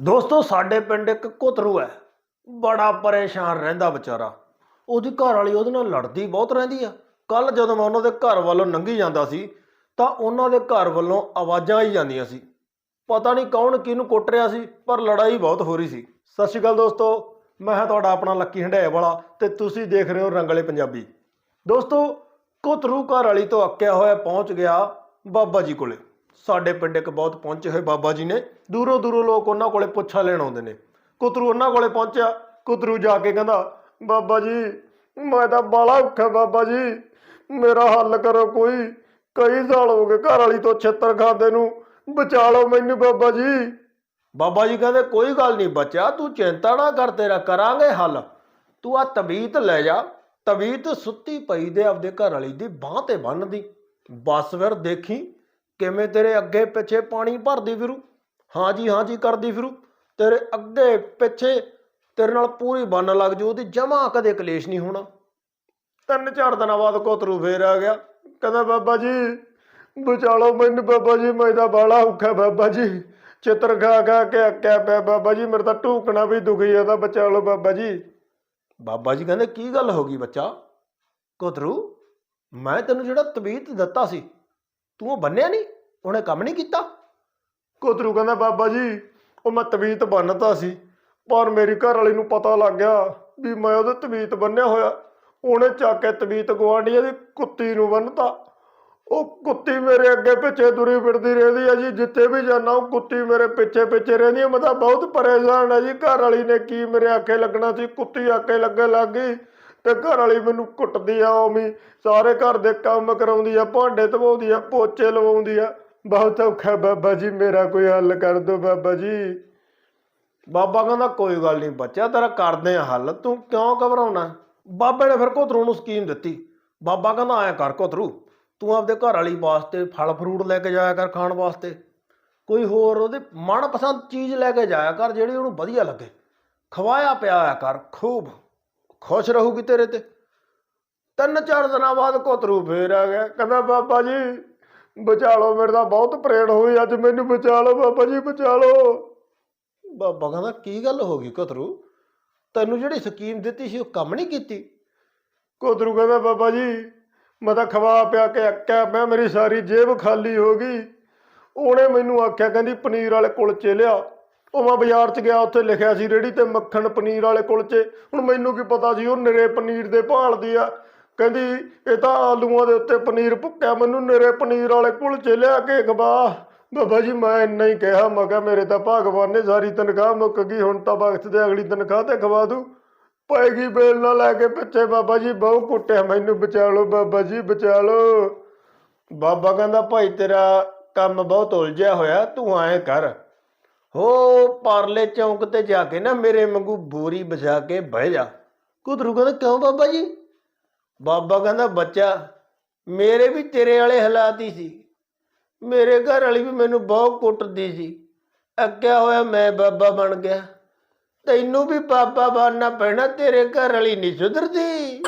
ਦੋਸਤੋ, ਸਾਡੇ ਪਿੰਡ ਇੱਕ ਕੁਤਰੂ ਹੈ। ਬੜਾ ਪਰੇਸ਼ਾਨ ਰਹਿੰਦਾ ਵਿਚਾਰਾ। ਉਹਦੀ ਘਰ ਵਾਲੀ ਉਹਦੇ ਨਾਲ ਲੜਦੀ ਬਹੁਤ ਰਹਿੰਦੀ ਆ। ਕੱਲ ਜਦੋਂ ਮੈਂ ਉਹਨਾਂ ਦੇ ਘਰ ਵੱਲੋਂ ਲੰਘੀ ਜਾਂਦਾ ਸੀ, ਤਾਂ ਉਹਨਾਂ ਦੇ ਘਰ ਵੱਲੋਂ ਆਵਾਜ਼ਾਂ ਆਈ ਜਾਂਦੀਆਂ ਸੀ। ਪਤਾ ਨਹੀਂ ਕੌਣ ਕਿਹਨੂੰ ਕੁੱਟ ਰਿਹਾ ਸੀ, ਪਰ ਲੜਾਈ ਬਹੁਤ ਹੋ ਰਹੀ ਸੀ। ਸਤਿ ਸ਼੍ਰੀ ਅਕਾਲ ਦੋਸਤੋ, ਮੈਂ ਹਾਂ ਤੁਹਾਡਾ ਆਪਣਾ ਲੱਕੀ ਹੰਡਾਏ ਵਾਲਾ ਤੇ ਤੁਸੀਂ ਦੇਖ ਰਹੇ ਹੋ ਰੰਗਲੇ ਪੰਜਾਬੀ। ਦੋਸਤੋ, ਕੁਤਰੂ ਘਰ ਵਾਲੀ ਤੋਂ ਅੱਕਿਆ ਹੋਇਆ ਪਹੁੰਚ ਗਿਆ ਬਾਬਾ ਜੀ ਕੋਲੇ। ਸਾਡੇ ਪਿੰਡ ਇੱਕ ਬਹੁਤ ਪਹੁੰਚੇ ਹੋਏ ਬਾਬਾ ਜੀ ਨੇ, ਦੂਰੋਂ ਦੂਰੋਂ ਲੋਕ ਉਹਨਾਂ ਕੋਲੇ ਪੁੱਛਾ ਲੈਣ ਆਉਂਦੇ ਨੇ। ਕੁਤਰੂ ਉਹਨਾਂ ਕੋਲੇ ਪਹੁੰਚਿਆ, ਕੁਤਰੂ ਜਾ ਕੇ ਕਹਿੰਦਾ, ਬਾਬਾ ਜੀ, ਮੈਂ ਤਾਂ ਬਾਲਾ ਔਖਾ ਬਾਬਾ ਜੀ, ਮੇਰਾ ਹੱਲ ਕਰੋ ਕੋਈ, ਕਈ ਸਾਲ ਹੋ ਗਏ ਘਰ ਵਾਲੀ ਤੋਂ ਛਿੱਤਰ ਖਾਦੇ ਨੂੰ, ਬਚਾ ਲਓ ਮੈਨੂੰ ਬਾਬਾ ਜੀ। ਬਾਬਾ ਜੀ ਕਹਿੰਦੇ, ਕੋਈ ਗੱਲ ਨਹੀਂ ਬੱਚਾ ਤੂੰ ਚਿੰਤਾ ਨਾ ਕਰ, ਤੇਰਾ ਕਰਾਂਗੇ ਹੱਲ। ਤੂੰ ਆ ਤਵੀਤ ਲੈ ਜਾ। ਤਵੀਤ ਸੁੱਤੀ ਪਈ ਦੇ ਆਪਦੇ ਘਰ ਵਾਲੀ ਦੀ ਬਾਹ ਤੇ ਬੰਨਦੀ ਬਸ ਫਿਰ ਦੇਖੀ ਕਿਵੇਂ ਤੇਰੇ ਅੱਗੇ ਪਿੱਛੇ ਪਾਣੀ ਭਰਦੀ ਫਿਰੂ? ਹਾਂਜੀ ਹਾਂਜੀ ਕਰਦੀ ਫਿਰੂ। ਤੇਰੇ ਅੱਗੇ ਪਿੱਛੇ ਤੇਰੇ ਨਾਲ ਪੂਰੀ ਬੰਨ ਲੱਗ ਜੂ, ਉਹਦੀ ਜਮਾ ਕਦੇ ਕਲੇਸ਼ ਨਹੀਂ ਹੋਣਾ। ਤਿੰਨ ਚਾਰ ਦਿਨਾਂ ਬਾਅਦ ਕੋਤਰੂ ਫੇਰ ਆ ਗਿਆ। ਕਹਿੰਦਾ, ਬਾਬਾ ਜੀ, ਬਚਾ ਮੈਨੂੰ, ਬਾਬਾ ਜੀ, ਮੈਂ ਤਾਂ ਬਾਲਾ ਔਖਾ ਬਾਬਾ ਜੀ। ਚਿੱਤਰ ਖਾ ਖਾ ਕੇ ਅੱਕਿਆ ਪਿਆ, ਬਾਬਾ ਜੀ, ਮੇਰੇ ਤਾਂ ਢੂਕਣਾ ਵੀ ਦੁਖੀ ਆ, ਤਾਂ ਬਚਾ ਬਾਬਾ ਜੀ। ਬਾਬਾ ਜੀ ਕਹਿੰਦੇ, ਕੀ ਗੱਲ ਹੋ ਗਈ ਬੱਚਾ? ਕੋਤਰੂ, ਮੈਂ ਤੈਨੂੰ ਜਿਹੜਾ ਤਵੀਤ ਦਿੱਤਾ ਸੀ, ਤੂੰ ਉਹ ਬੰਨਿਆ ਨਹੀਂ? ਉਹਨੇ ਕੰਮ ਨਹੀਂ ਕੀਤਾ? ਕੋਤਰੂ ਕਹਿੰਦਾ, ਬਾਬਾ ਜੀ, ਉਹ ਮੈਂ ਤਵੀਤ ਬੰਨਤਾ ਸੀ, ਪਰ ਮੇਰੀ ਘਰ ਵਾਲੀ ਨੂੰ ਪਤਾ ਲੱਗ ਗਿਆ ਵੀ ਮੈਂ ਉਹਦੇ ਤਵੀਤ ਬੰਨਿਆ ਹੋਇਆ। ਉਹਨੇ ਚੱਕ ਕੇ ਤਵੀਤ ਗਵਾਂਢੀਆਂ ਦੀ ਕੁੱਤੀ ਨੂੰ ਬੰਨਤਾ। ਉਹ ਕੁੱਤੀ ਮੇਰੇ ਅੱਗੇ ਪਿੱਛੇ ਤੁਰੀ ਫਿਰਦੀ ਰਹਿੰਦੀ ਆ ਜੀ, ਜਿੱਥੇ ਵੀ ਜਾਂਦਾ ਉਹ ਕੁੱਤੀ ਮੇਰੇ ਪਿੱਛੇ ਪਿੱਛੇ ਰਹਿੰਦੀ ਆ। ਮੈਂ ਤਾਂ ਬਹੁਤ ਪਰੇਸ਼ਾਨ ਆ ਜੀ ਘਰ ਵਾਲੀ ਨੇ ਕੀ ਮੇਰੇ ਆਖੇ ਲੱਗਣਾ ਸੀ, ਕੁੱਤੀ ਆਖੇ ਲੱਗੇ ਲੱਗ ਗਈ ਤੇ ਘਰ ਵਾਲੀ ਮੈਨੂੰ ਕੁੱਟਦੀ ਆ ਉਵੇਂ ਸਾਰੇ ਘਰ ਦੇ ਕੰਮ ਕਰਾਉਂਦੀ ਆ, ਭਾਂਡੇ ਧਵਾਉਂਦੀ ਆ, ਪੋਚੇ ਲਵਾਉਂਦੀ ਆ। ਬਹੁਤ ਔਖਾ ਬਾਬਾ ਜੀ, ਮੇਰਾ ਕੋਈ ਹੱਲ ਕਰ ਦਿਓ ਬਾਬਾ ਜੀ। ਬਾਬਾ ਕਹਿੰਦਾ, ਕੋਈ ਗੱਲ ਨਹੀਂ ਬੱਚਾ, ਤੇਰਾ ਕਰਦੇ ਆ ਹੱਲ। ਤੂੰ ਕਿਉਂ ਘਬਰਾਉਣਾ? ਬਾਬੇ ਨੇ ਫਿਰ ਕੋਤਰੂ ਨੂੰ ਸਕੀਮ ਦਿੱਤੀ। ਬਾਬਾ ਕਹਿੰਦਾ ਐਂ ਕਰ ਕੋਤਰੂ ਤੂੰ ਆਪਦੇ ਘਰ ਵਾਲੀ ਵਾਸਤੇ ਫਲ ਫਰੂਟ ਲੈ ਕੇ ਜਾਇਆ ਕਰ ਖਾਣ ਵਾਸਤੇ। ਕੋਈ ਹੋਰ ਉਹਦੇ ਮਨਪਸੰਦ ਚੀਜ਼ ਲੈ ਕੇ ਜਾਇਆ ਕਰ, ਜਿਹੜੀ ਉਹਨੂੰ ਵਧੀਆ ਲੱਗੇ। ਖਵਾਇਆ ਪਿਆਇਆ ਕਰ, ਖੂਬ। ਖੁਸ਼ ਰਹੂਗੀ ਤੇਰੇ ਤੇ। ਤਿੰਨ ਚਾਰ ਦਿਨਾਂ ਬਾਅਦ ਕੋਤਰੂ ਫੇਰ ਆ ਗਿਆ। ਕਹਿੰਦਾ, ਬਾਬਾ ਜੀ ਬਚਾ ਲਓ ਮੇਰੇ ਤਾਂ ਬਹੁਤ ਪ੍ਰੇਡ ਹੋਈ ਅੱਜ ਮੈਨੂੰ ਬਚਾ ਲਓ ਬਾਬਾ ਜੀ ਬਚਾ ਲਓ। ਬਾਬਾ ਕਹਿੰਦਾ ਕੀ ਗੱਲ ਹੋ ਗਈ ਕੋਤਰੂ? ਤੈਨੂੰ ਜਿਹੜੀ ਸਕੀਮ ਦਿੱਤੀ ਸੀ ਉਹ ਕੰਮ ਨਹੀਂ ਕੀਤੀ? ਕੋਤਰੂ ਕਹਿੰਦਾ ਬਾਬਾ ਜੀ ਮੈਂ ਤਾਂ ਖਵਾ ਪਿਆ ਕੇ ਅੱਕਿਆ ਮੈਂ ਮੇਰੀ ਸਾਰੀ ਜੇਬ ਖਾਲੀ ਹੋ ਗਈ। ਉਹਨੇ ਮੈਨੂੰ ਆਖਿਆ ਕਹਿੰਦੀ ਪਨੀਰ ਵਾਲੇ ਕੁਲਚੇ ਲਿਆ। ਉਹ ਮੈਂ ਬਾਜ਼ਾਰ 'ਚ ਗਿਆ ਉੱਥੇ ਲਿਖਿਆ ਸੀ ਰੇੜੀ ਤੇ ਮੱਖਣ ਪਨੀਰ ਵਾਲੇ ਕੁਲਚੇ। ਹੁਣ ਮੈਨੂੰ ਕੀ ਪਤਾ ਸੀ ਉਹ ਨਿਰੇ ਪਨੀਰ ਦੇ ਭਾਲਦੀ ਆ। ਕਹਿੰਦੀ, ਇਹ ਤਾਂ ਆਲੂਆਂ ਦੇ ਉੱਤੇ ਪਨੀਰ ਭੁੱਕਿਆ, ਮੈਨੂੰ ਨਿਰੇ ਪਨੀਰ ਵਾਲੇ ਕੁਲਚੇ ਲਿਆ ਕੇ ਖਵਾ ਬਾਬਾ ਜੀ, ਮੈਂ ਇੰਨਾ ਹੀ ਕਿਹਾ, ਮੈਂ ਕਿਹਾ, ਮੇਰੇ ਤਾਂ ਭਗਵਾਨ ਨੇ ਸਾਰੀ ਤਨਖਾਹ ਮੁੱਕ ਗਈ, ਹੁਣ ਤਾਂ ਵਕਤ ਦੇ ਅਗਲੀ ਤਨਖਾਹ ਤੇ ਖਵਾ ਦੂ। ਪੈਗੀ ਬੇਲ ਨਾ ਲੈ ਕੇ ਪਿੱਛੇ ਬਾਬਾ ਜੀ, ਬਹੁ ਕੁੱਟਿਆ ਮੈਨੂੰ, ਬਚਾ ਲਓ ਬਾਬਾ ਜੀ, ਬਚਾ ਲਓ। ਬਾਬਾ ਕਹਿੰਦਾ, ਭਾਈ, ਤੇਰਾ ਕੰਮ ਬਹੁਤ ਉਲਝਿਆ ਹੋਇਆ, ਤੂੰ ਐਂ ਕਰ। ਹੋ, ਪਰਲੇ ਚੌਂਕ ਤੇ ਜਾ ਕੇ ਨਾ ਮੇਰੇ ਵਾਂਗੂ ਬੋਰੀ ਵਿਛਾ ਕੇ ਬਹਿ ਜਾ। ਕੁਦਰੂ ਕਹਿੰਦਾ ਕਿਉਂ ਬਾਬਾ ਜੀ? ਬਾਬਾ ਕਹਿੰਦਾ, ਬੱਚਾ, ਮੇਰੇ ਵੀ ਤੇਰੇ ਵਾਲੇ ਹਾਲਾਤ ਹੀ ਸੀ। ਮੇਰੇ ਘਰ ਵਾਲੀ ਵੀ ਮੈਨੂੰ ਬਹੁਤ ਕੁੱਟਦੀ ਸੀ। ਅੱਕਿਆ ਹੋਇਆ ਮੈਂ ਬਾਬਾ ਬਣ ਗਿਆ। ਤੈਨੂੰ ਵੀ ਬਾਬਾ ਬਣਨਾ ਪੈਣਾ, ਤੇਰੇ ਘਰ ਵਾਲੀ ਨਹੀਂ ਸੁਧਰਦੀ।